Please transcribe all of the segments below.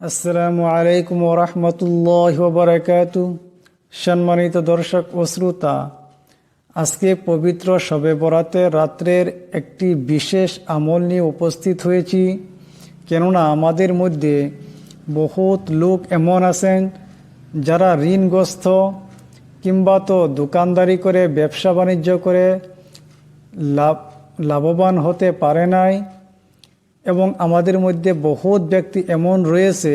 আসসালামু আলাইকুম রহমতুল্লাহ বারাকাত। সম্মানিত দর্শক ও শ্রোতা, আজকে পবিত্র শবে বরাতে রাত্রের একটি বিশেষ আমল নিয়ে উপস্থিত হয়েছি। কেননা আমাদের মধ্যে বহুত লোক এমন আছেন যারা ঋণগ্রস্ত কিংবা তো দোকানদারি করে, ব্যবসা বাণিজ্য করে লাভ লাভবান হতে পারে নাই। এবং আমাদের মধ্যে বহুত ব্যক্তি এমন রয়েছে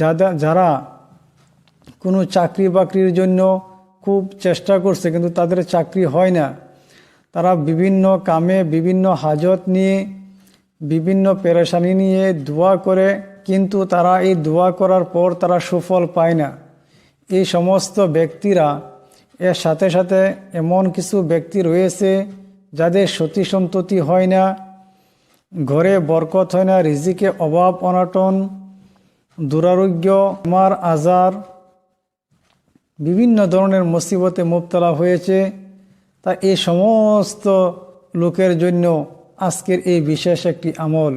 যারা যারা কোনো চাকরি বাকরির জন্য খুব চেষ্টা করছে, কিন্তু তাদের চাকরি হয় না। তারা বিভিন্ন কামে বিভিন্ন হাজত নিয়ে, বিভিন্ন পেরেশানি নিয়ে দোয়া করে, কিন্তু তারা এই দোয়া করার পর তারা সুফল পায় না। এই সমস্ত ব্যক্তিরা, এর সাথে সাথে এমন কিছু ব্যক্তি রয়েছে যাদের সতী সন্ততি হয় না ঘরে বরকত হয় না, রিজিকে অভাব, অনাটন, দুরারোগ্য আমার আজার, বিভিন্ন ধরনের মুসিবতে মুবতলা হয়েছে। তা এই সমস্ত লোকের জন্য আজকের এই বিশেষ একটি আমল।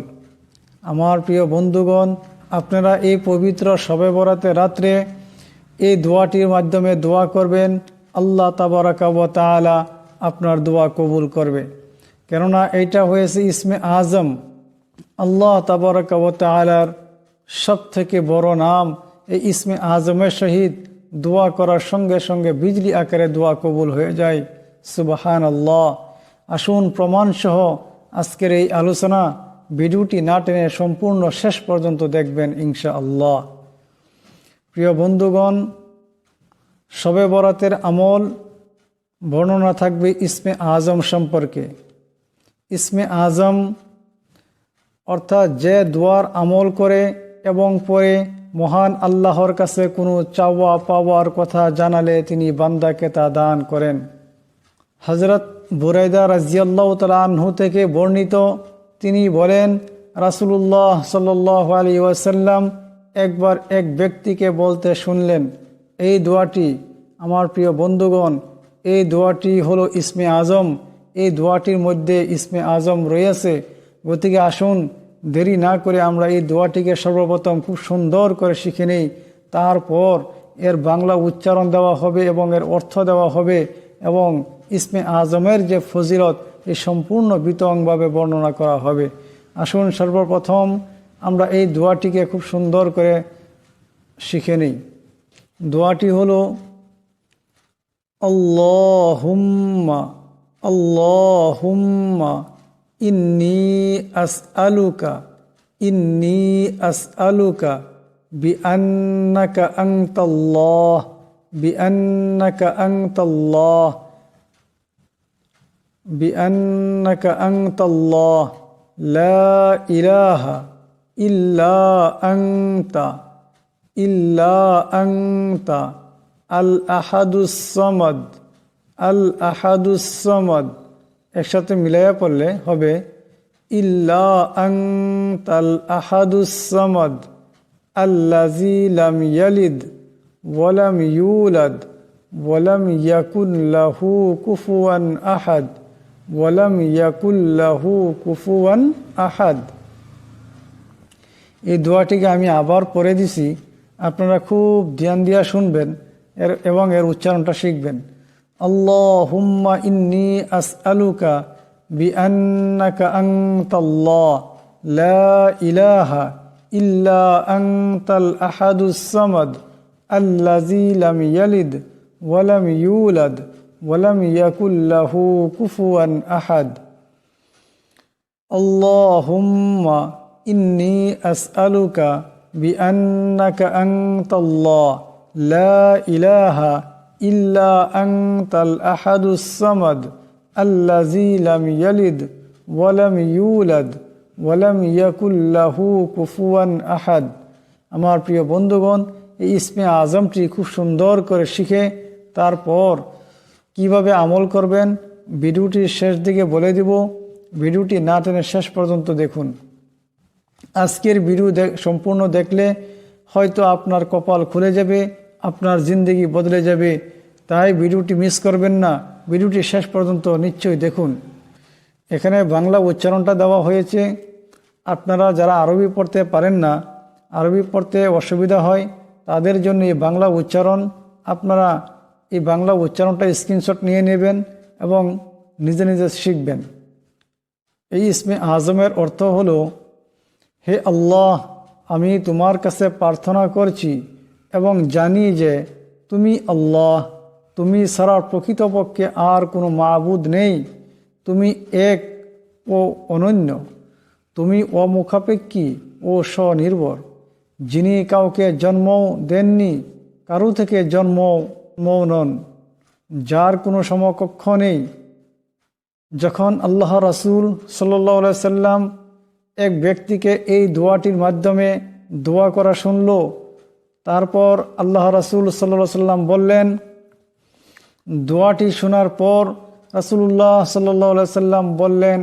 আমার প্রিয় বন্ধুগণ, আপনারা এই পবিত্র শবে বরাতে রাত্রে এই দোয়াটির মাধ্যমে দোয়া করবেন। আল্লাহ তাবারাকাব তালা আপনার দোয়া কবুল করবে। কেননা এইটা হয়েছে ইসমে আজম। আল্লাহ তাবারাকাব তালার সব থেকে বড় নাম। এই ইসমে আজমের সহিত দোয়া করার সঙ্গে সঙ্গে বিজলি আকারে দোয়া কবুল হয়ে যায়। সুবাহান আল্লাহ আসুন প্রমাণসহ আজকের এই আলোচনা ভিডিওটি না টেনে সম্পূর্ণ শেষ পর্যন্ত দেখবেন ইনশা আল্লাহ প্রিয় বন্ধুগণ শবে বরাতের আমল বর্ণনা থাকবে ইসমে আজম সম্পর্কে। ইসমে আজম অর্থাৎ যে দোয়ার আমল করে এবং পরে মহান আল্লাহর কাছে কোনো চাওয়া পাওয়ার কথা জানালে তিনি বান্দাকে তা দান করেন। হজরত বুরাইদা রাজিয়াল্লাহ তালাহু থেকে বর্ণিত তিনি বলেন, রাসুলুল্লাহ সাল্লাহ আলী ওয়াসাল্লাম একবার এক ব্যক্তিকে বলতে শুনলেন, এই দোয়াটি আমার প্রিয় বন্ধুগণ, এই দোয়াটি হলো ইসমে আজম এই দোয়াটির মধ্যে ইসমে আজম রয়েছে। গতিকে আসুন, দেরি না করে আমরা এই দোয়াটিকে সর্বপ্রথম খুব সুন্দর করে শিখে নিই। তারপর এর বাংলা উচ্চারণ দেওয়া হবে এবং এর অর্থ দেওয়া হবে এবং ইসমে আজমের যে ফজিলত এই সম্পূর্ণ বিতংভাবে বর্ণনা করা হবে। আসুন, সর্বপ্রথম আমরা এই দোয়াটিকে খুব সুন্দর করে শিখে নিই। দোয়াটি হলো اللهم إني أسألك إني أسألك بأنك أنت الله بأنك أنت الله بأنك أنت الله. لا إله إلا أنت إلا أنت الأحد الصمد. আল আহাদুস সমদ। একসাথে মিলাইয়া পড়লে হবে, ইল্লা আনতাল আহাদুস সমদ আল্লাজি লাম ইয়ালিদ ওয়ালাম ইউলাদ ওয়ালাম ইয়াকুন লাহু কুফুয়ান আহাদ ওয়ালাম ইয়াকুন লাহু কুফুয়ান আহাদ। এই দোয়াটিকে আমি আবার পড়ে দিছি। আপনারা খুব ধ্যান দিয়া শুনবেন, এর এবং এর উচ্চারণটা শিখবেন। اللهم إني أسألك بأنك أنت الله. لا إله إلا أنت الأحد الصمد الذي لم يلد ولم يولد ولم يكن له كفوا أحد. اللهم إني أسألك بأنك أنت الله. لا إله إلا ইল্লা আং তাল আহাদুসামাদ আল্লাজি লাম ইয়ালিদ ওয়ালাম ইউলাদ ওয়ালাম ইয়াকুল্লাহু কুফুয়ান আহাদ। আমার প্রিয় বন্ধুগণ, এই ইসমে আজমটি খুব সুন্দর করে শিখে তারপর কীভাবে আমল করবেন ভিডিওটির শেষ দিকে বলে দিব। ভিডিওটি না টেনে শেষ পর্যন্ত দেখুন। আজকের ভিডিও সম্পূর্ণ দেখলে হয়তো আপনার কপাল খুলে যাবে আপনার জিন্দগি বদলে যাবে। তাই ভিডিওটি মিস করবেন না। ভিডিওটি শেষ পর্যন্ত নিশ্চয়ই দেখুন। এখানে বাংলা উচ্চারণটা দেওয়া হয়েছে। আপনারা যারা আরবি পড়তে পারেন না, আরবি পড়তে অসুবিধা হয়, তাদের জন্য এই বাংলা উচ্চারণ, আপনারা এই বাংলা উচ্চারণটা স্ক্রিনশট নিয়ে নেবেন এবং নিজে নিজে শিখবেন। এই ইসমে আজমের অর্থ হলো, হে আল্লাহ, আমি তোমার কাছে প্রার্থনা করছি এবং জানি যে তুমি আল্লাহ, তুমি সারা প্রকৃতপক্ষে আর কোনো মাবুদ নেই। তুমি এক ও অনন্য। তুমি অমুখাপেক্ষী ও স্বনির্ভর। যিনি কাউকে জন্ম দেননি, কারও থেকে জন্ম মৌ নন। যার কোনো সমকক্ষ নেই। যখন আল্লাহ রাসুল সাল্লাহ সাল্লাম এক ব্যক্তিকে এই দোয়াটির মাধ্যমে দোয়া করা শুনল তারপর আল্লাহ রাসুল সাল্লাহ সাল্লাম বললেন, দোয়াটি শোনার পর রাসুল্লাহ সাল্লাহ সাল্লাম বললেন,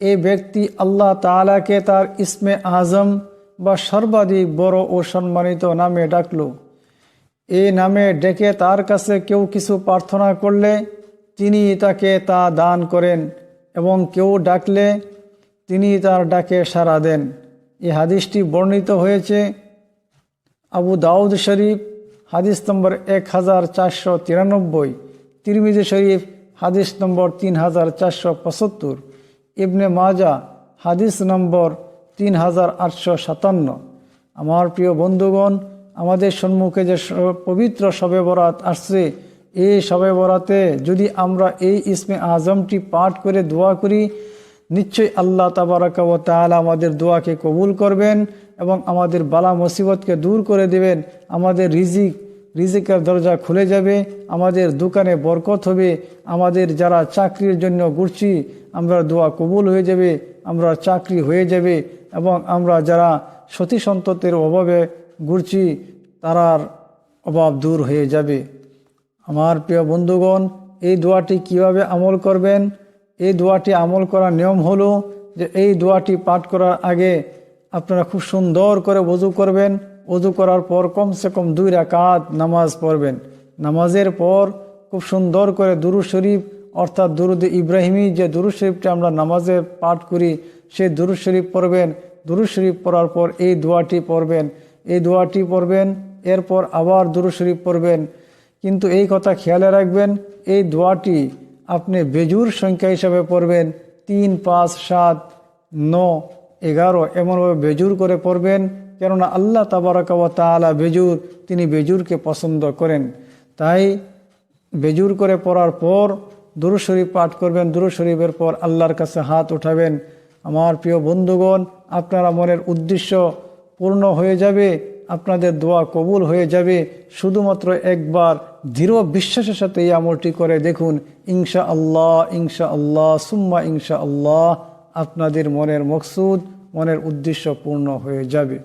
এ ব্যক্তি আল্লাহ তালাকে তার ইসমে আজম বা সর্বাধিক বড় ও সম্মানিত নামে ডাকল। এ নামে ডেকে তার কাছে কেউ কিছু প্রার্থনা করলে তিনি তাকে তা দান করেন এবং কেউ ডাকলে তিনি তার ডাকে সাড়া দেন। এই হাদিসটি বর্ণিত হয়েছে আবু দাউদ শরীফ, হাদিস নম্বর এক হাজার চারশো তিরানব্বই, তিরমিজি শরীফ, হাদিস নম্বর তিন হাজার চারশো পঁচাত্তর, ইবনে মাজা হাদিস নম্বর তিন হাজার আটশো সাতান্ন। আমার প্রিয় বন্ধুগণ, আমাদের সম্মুখে যে পবিত্র শবে বরাত আসছে, এই শবে বরাতে যদি আমরা এই ইসমে আজমটি পাঠ করে দোয়া করি, নিশ্চয়ই আল্লাহ তাবারাকা ও তাআলা আমাদের দোয়াকে কবুল করবেন। এবং আমাদের বালা মুসিবতকে দূর করে দেবেন, আমাদের রিজিক, রিজিকের দরজা খুলে যাবে, আমাদের দোকানে বরকত হবে, আমাদের যারা চাকরির জন্য ঘুরছি, আমরা দোয়া কবুল হয়ে যাবে, আমরা চাকরি হয়ে যাবে এবং আমরা যারা সতী সন্ততের অভাবে ঘুরছি, তারার অভাব দূর হয়ে যাবে। আমার প্রিয় বন্ধুগণ, এই দোয়াটি কীভাবে আমল করবেন? এই দোয়াটি আমল করার নিয়ম হলো যে এই দোয়াটি পাঠ করার আগে আপনারা খুব সুন্দর করে ওযু করবেন। ওযু করার পর কমসে কম দুই রাকাত নামাজ পড়বেন। নামাজের পর খুব সুন্দর করে দুরু শরীফ, অর্থাৎ দুরুদ ইব্রাহিমী যে দুরু শরীফটা আমরা নামাজে পাঠ করি সেই দুরু শরীফ পড়বেন। দুরু শরীফ পড়ার পর এই দোয়াটি পড়বেন। এই দোয়াটি পড়বেন, এরপর আবার দুরু শরীফ পড়বেন। কিন্তু এই কথা খেয়ালে রাখবেন, এই দোয়াটি আপনি বেজুর সংখ্যা হিসাবে পড়বেন। তিন, পাঁচ, সাত, ন এগারো এমনভাবে বেজুর করে পড়বেন, কেননা আল্লাহ তাবারাকা ওয়া তাআলা বেজুর, তিনি বেজুরকে পছন্দ করেন। তাই বেজুর করে পড়ার পর দুরু শরীফ পাঠ করবেন, দুরু শরীফের পর আল্লাহর কাছে হাত উঠাবেন। আমার প্রিয় বন্ধুগণ, আপনারা মনের উদ্দেশ্য পূর্ণ হয়ে যাবে, আপনাদের দোয়া কবুল হয়ে যাবে। শুধুমাত্র একবার দৃঢ় বিশ্বাসের সাথে এই আমলটি করে দেখুন ইনশা আল্লাহ ইনশা আল্লাহ সুম্মা ইনশা আল্লাহ আপনাদের মনের মকসুদ মনের উদ্দেশ্য পূর্ণ হয়ে যাবে।